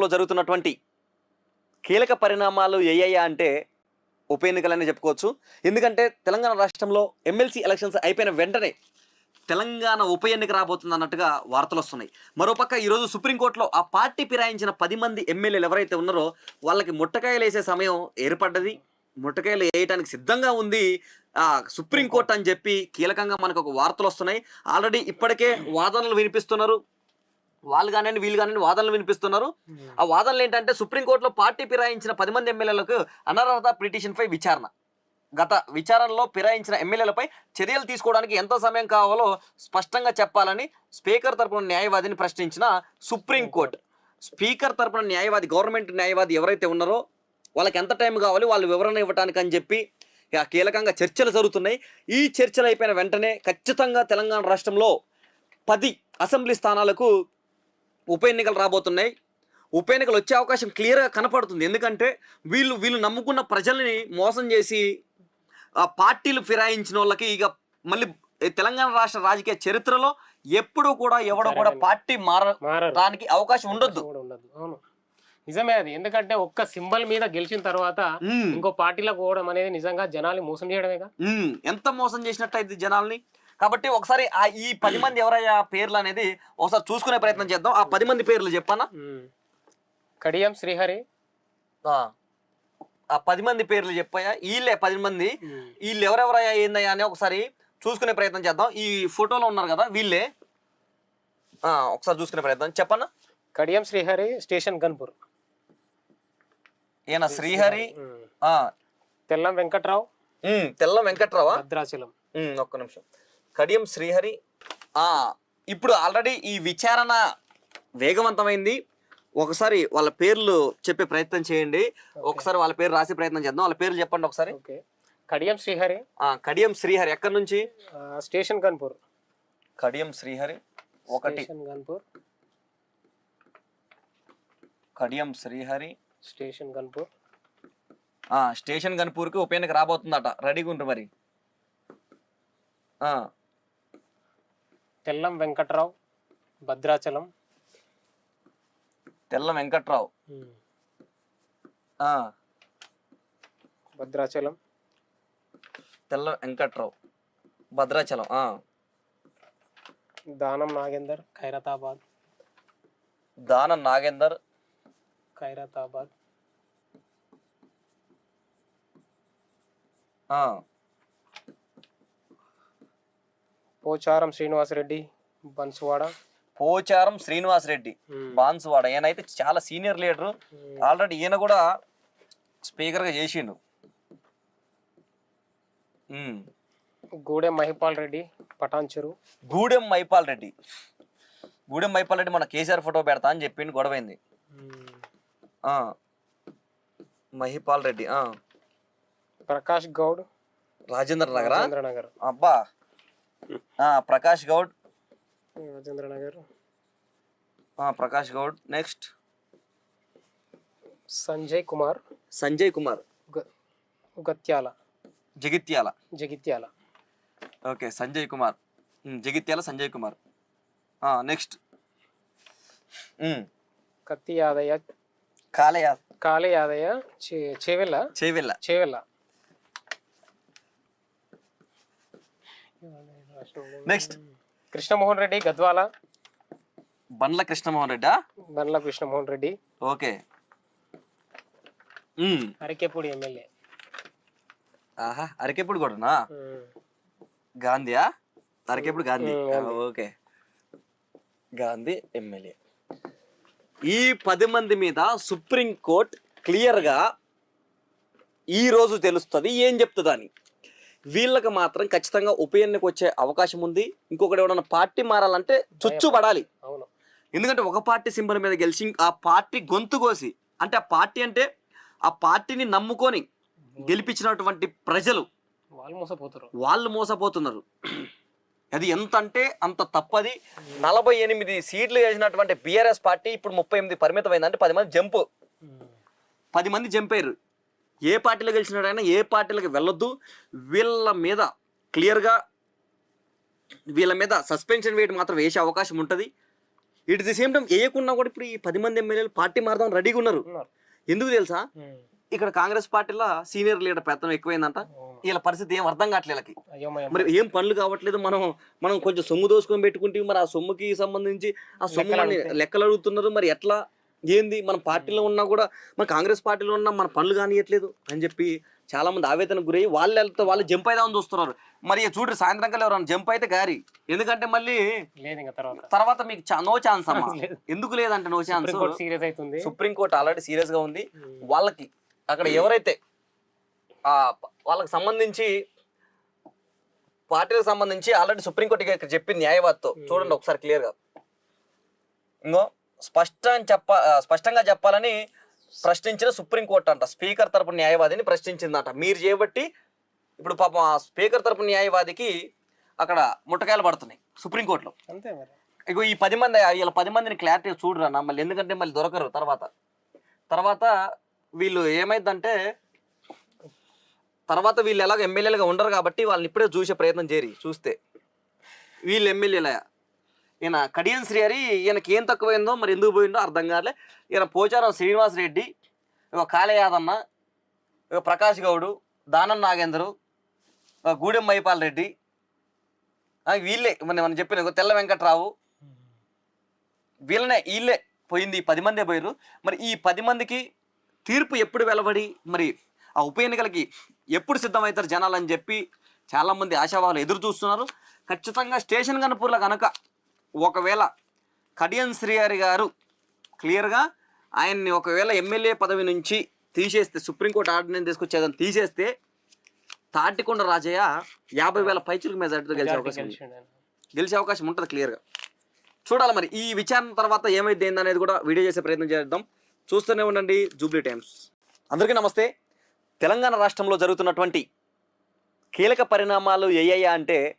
లో జరుగుతున్నటువంటి కీలక పరిణామాలు ఏయ్యా అంటే ఉప ఎన్నికలనే చెప్పుకోవచ్చు. ఎందుకంటే తెలంగాణ రాష్ట్రంలో ఎమ్మెల్సీ ఎలక్షన్స్ అయిపోయిన వెంటనే తెలంగాణ ఉప ఎన్నిక రాబోతుంది అన్నట్టుగా వార్తలు వస్తున్నాయి. మరోపక్క ఈరోజు సుప్రీంకోర్టులో ఆ పార్టీ ఫిరాయించిన పది మంది ఎమ్మెల్యేలు ఎవరైతే ఉన్నారో వాళ్ళకి ముట్టకాయలు వేసే సమయం ఏర్పడ్డది. ముట్టకాయలు వేయటానికి సిద్ధంగా ఉంది ఆ సుప్రీంకోర్టు అని చెప్పి కీలకంగా మనకు ఒక వార్తలు వస్తున్నాయి. ఆల్రెడీ ఇప్పటికే వాదనలు వినిపిస్తున్నారు. వాళ్ళు కానీ వీళ్ళు కానీ వాదనలు వినిపిస్తున్నారు. ఆ వాదనలు ఏంటంటే సుప్రీంకోర్టులో పార్టీ ఫిరాయించిన పది మంది ఎమ్మెల్యేలకు అనర్హత పిటిషన్ పై విచారణ. గత విచారణలో ఫిరాయించిన ఎమ్మెల్యేలపై చర్యలు తీసుకోవడానికి ఎంత సమయం కావాలో స్పష్టంగా చెప్పాలని స్పీకర్ తరపున న్యాయవాదిని ప్రశ్నించిన సుప్రీంకోర్టు. స్పీకర్ తరపున న్యాయవాది గవర్నమెంట్ న్యాయవాది ఎవరైతే ఉన్నారో వాళ్ళకి ఎంత టైం కావాలి వాళ్ళు వివరణ ఇవ్వడానికి అని చెప్పి కీలకంగా చర్చలు జరుగుతున్నాయి. ఈ చర్చలు అయిపోయిన వెంటనే ఖచ్చితంగా తెలంగాణ రాష్ట్రంలో పది అసెంబ్లీ స్థానాలకు ఉప ఎన్నికలు రాబోతున్నాయి. ఉప ఎన్నికలు వచ్చే అవకాశం క్లియర్గా కనపడుతుంది. ఎందుకంటే వీళ్ళు వీళ్ళు నమ్ముకున్న ప్రజల్ని మోసం చేసి ఆ పార్టీలు ఫిరాయించిన వాళ్ళకి ఇక మళ్ళీ తెలంగాణ రాష్ట్ర రాజకీయ చరిత్రలో ఎప్పుడూ కూడా ఎవడో కూడా. పార్టీ మారడానికి అవకాశం ఉండొద్దు. కూడా ఉండదు. అవును. నిజమే అది. ఎందుకంటే ఒక్క సింబల్ మీద గెలిచిన తర్వాత ఇంకో పార్టీలకు పోవడం అనేది నిజంగా జనాలు మోసం చేయడమేగా? ఎంత మోసం చేసినట్టు అయితే జనాల్ని? కాబట్టి ఒకసారి ఆ ఈ పది మంది ఎవరయ్యా పేర్లు అనేది ఒకసారి చూసుకునే ప్రయత్నం చేద్దాం. ఆ పది మంది పేర్లు చెప్పానా. కడియం శ్రీహరి. ఆ. పది మంది పేర్లు చెప్పాయా వీళ్ళే పది మంది. వీళ్ళు ఎవరెవరయ్యా ఏందయ్యా అని ఒకసారి చూసుకునే ప్రయత్నం చేద్దాం. ఈ ఫోటోలో ఉన్నారు కదా వీళ్ళే. ఒకసారి చూసుకునే ప్రయత్నం. చెప్పన్నా కడియం శ్రీహరి స్టేషన్ గన్పూర్. ఈయన శ్రీహరి? తెల్లం వెంకట్రావు. తెల్ల వెంకట్రావా? భద్రాచలం. ఒక్క నిమిషం. కడియం శ్రీహరి. ఇప్పుడు ఆల్రెడీ ఈ విచారణ వేగవంతమైంది. ఒకసారి వాళ్ళ పేర్లు చెప్పే ప్రయత్నం చేయండి. ఒకసారి వాళ్ళ పేరు రాసే ప్రయత్నం చేద్దాం. వాళ్ళ పేర్లు చెప్పండి ఒకసారి. కడియం శ్రీహరి. ఆ, కడియం శ్రీహరి ఎక్కడి నుంచి? స్టేషన్ గన్పూర్. కడియం శ్రీహరి ఒకటి. కడియం శ్రీహరి. స్టేషన్ గన్పూర్. ఆ స్టేషన్ గన్పూర్కి ఉప ఎన్నిక రాబోతుందట. రెడీగా ఉంటు మరి. తెల్లం వెంకట్రావు భద్రాచలం. తెల్ల వెంకట్రావు. ఆ, భద్రాచలం. తెల్ల వెంకట్రావు. భద్రాచలం ఆ, దానం నాగేందర్ ఖైరతాబాద్. దానం నాగేందర్. ఖైరతాబాద్. ఆ, పోచారం శ్రీనివాసరెడ్డి బన్సువాడ. పోచారం శ్రీనివాస్ రెడ్డి ఉమ్. బాన్సువాడ. ఈయన అయితే చాలా సీనియర్ లీడరు. ఆల్రెడీ ఈయన కూడా స్పీకర్గా చేసిండు. గూడెం మహిపాల్ రెడ్డి పటాన్చెరు. గూడెం మైపాల్ రెడ్డి. గూడెం మైపాల్ రెడ్డి మన కేసీఆర్ ఫోటో పెడతా అని చెప్పిండు గొడవైంది. మహిపాల్ రెడ్డి. ప్రకాష్ గౌడ్. రాజేంద్ర నగరా నగర్ అబ్బా. ప్రకాష్ గౌడ్. రాజేంద్ర నగర్ ఆ, Prakash Goud. Next Sanjay Kumar. Sanjay Kumar. గత్యాల Jagtial. Jagtial. Okay Sanjay Kumar. Jagtial Sanjay Kumar. Next కత్తి యాదయ్య కాలయ. కాళే యాదయ్య చే- చేవెళ్ళ? చేవెళ్ళ. చేవెళ్ళ. నెక్స్ట్ కృష్ణమోహన్ రెడ్డి గద్వాల. బండ్ల కృష్ణమోహన్ రెడ్డా? బండ్ల కృష్ణమోహన్ రెడ్డి. ఓకే. అరికెపూడి ఎమ్మెల్యే. ఆహా అరకెప్పుడు కూడానా. గాంధీయా? అరకెప్పుడు గాంధీ. ఓకే. గాంధీ ఎమ్మెల్యే. ఈ పది మంది మీద సుప్రీం కోర్ట్ క్లియర్గా ఈ రోజు తెలుస్తుంది ఏం చెప్తుందని వీళ్ళకి మాత్రం ఖచ్చితంగా ఉప ఎన్నిక వచ్చే అవకాశం ఉంది. ఇంకొకటి ఎవడన్నా పార్టీ మారాలంటే చుచ్చు పడాలి. ఎందుకంటే ఒక పార్టీ సింబల్ మీద గెలిచి ఆ పార్టీ గొంతు కోసి అంటే ఆ పార్టీ అంటే ఆ పార్టీని నమ్ముకొని గెలిపించినటువంటి ప్రజలు. వాళ్ళు మోసపోతారు. వాళ్ళు మోసపోతున్నారు. అది ఎంత అంటే అంత తప్పది. నలభై ఎనిమిది సీట్లు వేసినటువంటి బీఆర్ఎస్ పార్టీ ఇప్పుడు ముప్పై ఎనిమిది పరిమితమైంది అంటే పది మంది జంపు. పది మంది జంపారు. ఏ పార్టీలో గెలిచినాడైనా ఏ పార్టీలకు వెళ్ళొద్దు. వీళ్ళ మీద క్లియర్గా వీళ్ళ మీద సస్పెన్షన్ వేయడం మాత్రం వేసే అవకాశం ఉంటుంది. ఇట్ ది సేమ్ టైం వేయకున్నా కూడా ఇప్పుడు ఈ పది మంది ఎమ్మెల్యేలు పార్టీ మారదాం రెడీగా ఉన్నారు. ఎందుకు తెలుసా. ఇక్కడ కాంగ్రెస్ పార్టీలో సీనియర్ లీడర్ పెత్తనం ఎక్కువైందంట. వీళ్ళ పరిస్థితి ఏం అర్థం కావట్లేదు మరి ఏం పనులు కావట్లేదు మనం మనం కొంచెం సొమ్ము దోసుకొని పెట్టుకుంటే మరి ఆ సొమ్ముకి సంబంధించి ఆ సొమ్ము. లెక్కలు అడుగుతున్నారు. మరి ఎట్లా ఏంది? మన పార్టీలో ఉన్నా కూడా మన కాంగ్రెస్ పార్టీలో ఉన్నా మన పనులు కానియట్లేదు అని చెప్పి చాలా మంది ఆవేదనకు గురయ్యి వాళ్ళు వెళ్తే వాళ్ళు జంప్ అయిదామని చూస్తున్నారు? మరి చూడండి సాయంత్రం కల్లా ఎవరైనా జంప్ అయితే గారి. ఎందుకంటే మళ్ళీ తర్వాత. మీకు నో ఛాన్స్ అమ్మా. ఎందుకు లేదంటే నో ఛాన్స్ సీరియస్ అవుతుంది సుప్రీంకోర్టు ఆల్రెడీ సీరియస్గా ఉంది. వాళ్ళకి అక్కడ ఎవరైతే వాళ్ళకి సంబంధించి పార్టీలకు సంబంధించి ఆల్రెడీ సుప్రీంకోర్టు ఇక్కడ చెప్పింది న్యాయవాదితో. చూడండి ఒకసారి క్లియర్గా. ఇంకో స్పష్టం చెప్ప స్పష్టంగా చెప్పాలని ప్రశ్నించిన సుప్రీంకోర్టు అంట. స్పీకర్ తరపు న్యాయవాదిని ప్రశ్నించిందంట. మీరు చేయబట్టి ఇప్పుడు పాపం ఆ స్పీకర్ తరపు న్యాయవాదికి అక్కడ ముట్టకాయలు పడుతున్నాయి సుప్రీంకోర్టులో. అంతే మరి. ఇగో ఈ పది మంది వీళ్ళ పది మందిని క్లారిటీ చూడరా మళ్ళీ ఎందుకంటే మళ్ళీ దొరకరు తర్వాత. తర్వాత వీళ్ళు ఏమైందంటే తర్వాత వీళ్ళు ఎలాగ ఎమ్మెల్యేలుగా ఉండరు కాబట్టి వాళ్ళని ఇప్పుడే చూసే ప్రయత్నం చేయరు చూస్తే. వీళ్ళు ఎమ్మెల్యేల. ఈయన కడియన్ శ్రీహరి ఈయనకి ఏం తక్కువైందో మరి ఎందుకు పోయిందో అర్థం కాలే. ఈయన పోచారం శ్రీనివాస్ రెడ్డి ఇక కాళే ఇక ప్రకాష్ గౌడు దానం నాగేంద్రు గూడెం మైపాల్ రెడ్డి వీళ్ళే మన మనం చెప్పిన తెల్ల వెంకట్రావు. వీళ్ళనే వీళ్ళే పోయింది ఈ పది మందే పోయారు మరి ఈ పది మందికి తీర్పు ఎప్పుడు వెలువడి మరి ఆ ఉప ఎన్నికలకి ఎప్పుడు సిద్ధమవుతారు జనాలు అని చెప్పి చాలామంది ఆశావాహులు ఎదురు చూస్తున్నారు. ఖచ్చితంగా స్టేషన్ కనుపూర్లో కనుక ఒకవేళ కడియన్ శ్రీహరి గారు క్లియర్గా ఆయన్ని ఒకవేళ ఎమ్మెల్యే పదవి నుంచి తీసేస్తే సుప్రీంకోర్టు ఆర్డినెన్స్ తీసుకొచ్చేదని తీసేస్తే తాటికొండ రాజయ్య యాభై వేల పైచులకు మెజార్టీతో గెలిచే అవకాశం. గెలిచే అవకాశం ఉంటుంది క్లియర్గా చూడాలి మరి ఈ విచారణ తర్వాత ఏమైంది ఏందనేది కూడా వీడియో చేసే ప్రయత్నం చేద్దాం. చూస్తూనే ఉండండి జూబ్లీ టైమ్స్. అందరికీ నమస్తే. తెలంగాణ రాష్ట్రంలో జరుగుతున్నటువంటి కీలక పరిణామాలు ఏయ్యా అంటే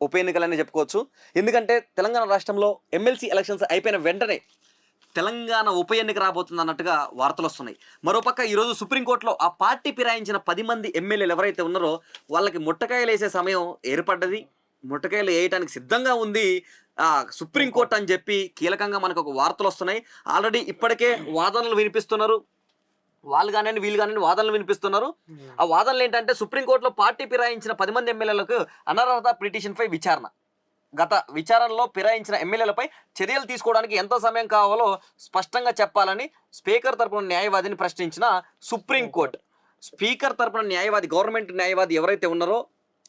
ఉప ఎన్నికలనే చెప్పుకోవచ్చు. ఎందుకంటే తెలంగాణ రాష్ట్రంలో ఎమ్మెల్సీ ఎలక్షన్స్ అయిపోయిన వెంటనే తెలంగాణ ఉప ఎన్నిక రాబోతుంది అన్నట్టుగా వార్తలు వస్తున్నాయి. మరోపక్క ఈరోజు సుప్రీంకోర్టులో ఆ పార్టీ ఫిరాయించిన పది మంది ఎమ్మెల్యేలు ఎవరైతే ఉన్నారో వాళ్ళకి ముట్టకాయలు వేసే సమయం ఏర్పడ్డది. ముట్టకాయలు వేయటానికి సిద్ధంగా ఉంది ఆ సుప్రీంకోర్టు అని చెప్పి కీలకంగా మనకు ఒక వార్తలు వస్తున్నాయి. ఆల్రెడీ ఇప్పటికే వాదనలు వినిపిస్తున్నారు. వాళ్ళు కానివ్వండి వీళ్ళు కానివ్వండి వాదనలు వినిపిస్తున్నారు. ఆ వాదనలు ఏంటంటే సుప్రీంకోర్టులో పార్టీ ఫిరాయించిన పది మంది ఎమ్మెల్యేలకు అనర్హత పిటిషన్పై విచారణ. గత విచారణలో ఫిరాయించిన ఎమ్మెల్యేలపై చర్యలు తీసుకోవడానికి ఎంత సమయం కావాలో స్పష్టంగా చెప్పాలని స్పీకర్ తరపున న్యాయవాదిని ప్రశ్నించిన సుప్రీంకోర్టు. స్పీకర్ తరపున న్యాయవాది గవర్నమెంట్ న్యాయవాది ఎవరైతే ఉన్నారో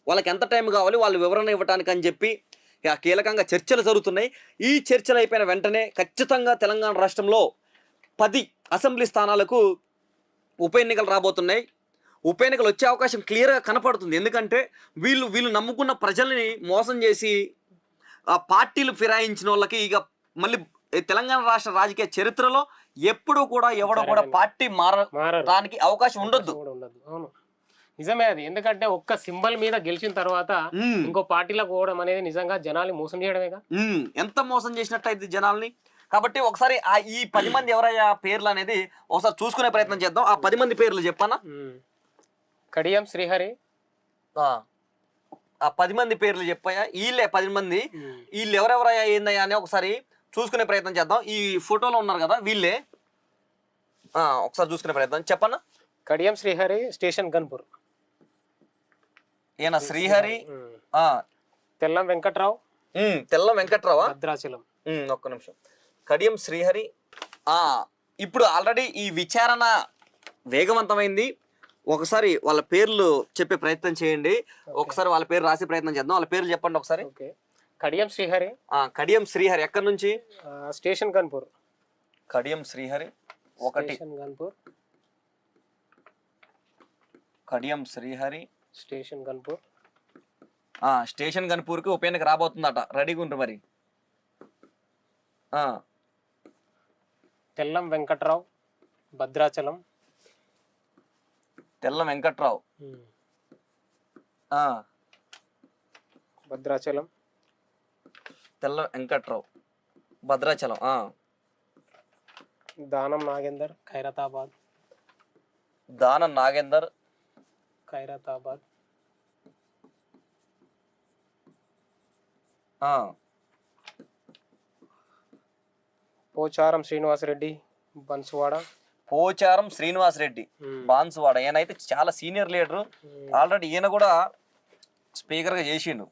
వాళ్ళకి ఎంత టైం కావాలి వాళ్ళు వివరణ ఇవ్వడానికి అని చెప్పి కీలకంగా చర్చలు జరుగుతున్నాయి. ఈ చర్చలు అయిపోయిన వెంటనే ఖచ్చితంగా తెలంగాణ రాష్ట్రంలో పది అసెంబ్లీ స్థానాలకు ఉప ఎన్నికలు రాబోతున్నాయి. ఉప ఎన్నికలు వచ్చే అవకాశం క్లియర్గా కనపడుతుంది. ఎందుకంటే వీళ్ళు వీళ్ళు నమ్ముకున్న ప్రజల్ని మోసం చేసి ఆ పార్టీలు ఫిరాయించిన వాళ్ళకి ఇక మళ్ళీ తెలంగాణ రాష్ట్ర రాజకీయ చరిత్రలో ఎప్పుడూ కూడా ఎవడో కూడా పార్టీ మారడానికి అవకాశం ఉండొద్దు. నిజమే అది. ఎందుకంటే ఒక్క సింబల్ మీద గెలిచిన తర్వాత ఇంకో పార్టీలకు పోవడం అనేది నిజంగా జనాల్ని మోసం చేయడమేగా? ఎంత మోసం చేసినట్టు అయింది జనాల్ని? కాబట్టి ఒకసారి ఆ ఈ పది మంది ఎవరయ్యా పేర్లు అనేది ఒకసారి చూసుకునే ప్రయత్నం చేద్దాం. ఆ పది మంది పేర్లు చెప్పానా. కడియం శ్రీహరి. ఆ. పది మంది పేర్లు చెప్పాయా వీళ్ళే పది మంది. వీళ్ళు ఎవరెవరయ్యా ఏందయ్యా అని ఒకసారి చూసుకునే ప్రయత్నం చేద్దాం. ఈ ఫోటోలో ఉన్నారు కదా వీళ్ళే. ఒకసారి చూసుకునే ప్రయత్నం. చెప్పన్నా కడియం శ్రీహరి స్టేషన్ గన్పూర్. ఈయన శ్రీహరి? తెల్లం వెంకట్రావు. తెల్ల వెంకట్రావా? భద్రాచలం. ఒక్క నిమిషం. కడియం శ్రీహరి. ఇప్పుడు ఆల్రెడీ ఈ విచారణ వేగవంతమైంది. ఒకసారి వాళ్ళ పేర్లు చెప్పే ప్రయత్నం చేయండి. ఒకసారి వాళ్ళ పేరు రాసే ప్రయత్నం చేద్దాం. వాళ్ళ పేర్లు చెప్పండి ఒకసారి. కడియం శ్రీహరి. కడియం శ్రీహరి ఎక్కడి నుంచి? స్టేషన్ గన్పూర్. కడియం శ్రీహరి ఒకటి. కడియం శ్రీహరి. స్టేషన్ గన్పూర్. ఆ స్టేషన్ గన్పూర్కి ఉప ఎన్నిక రాబోతుందట. రెడీగా ఉంటు మరి. తెల్లం వెంకట్రావు భద్రాచలం. తెల్ల వెంకట్రావు. ఆ, భద్రాచలం. తెల్ల వెంకట్రావు. భద్రాచలం ఆ, దానం నాగేందర్ ఖైరతాబాద్. దాన నాగేందర్. ఖైరతాబాద్. ఆ, పోచారం శ్రీనివాసరెడ్డి బన్సువాడ పోచారం శ్రీనివాస్ రెడ్డి ఉమ్. బాన్సువాడ ఈయన అయితే చాలా సీనియర్ లీడరు. ఆల్రెడీ ఈయన కూడా స్పీకర్గా చేసిండు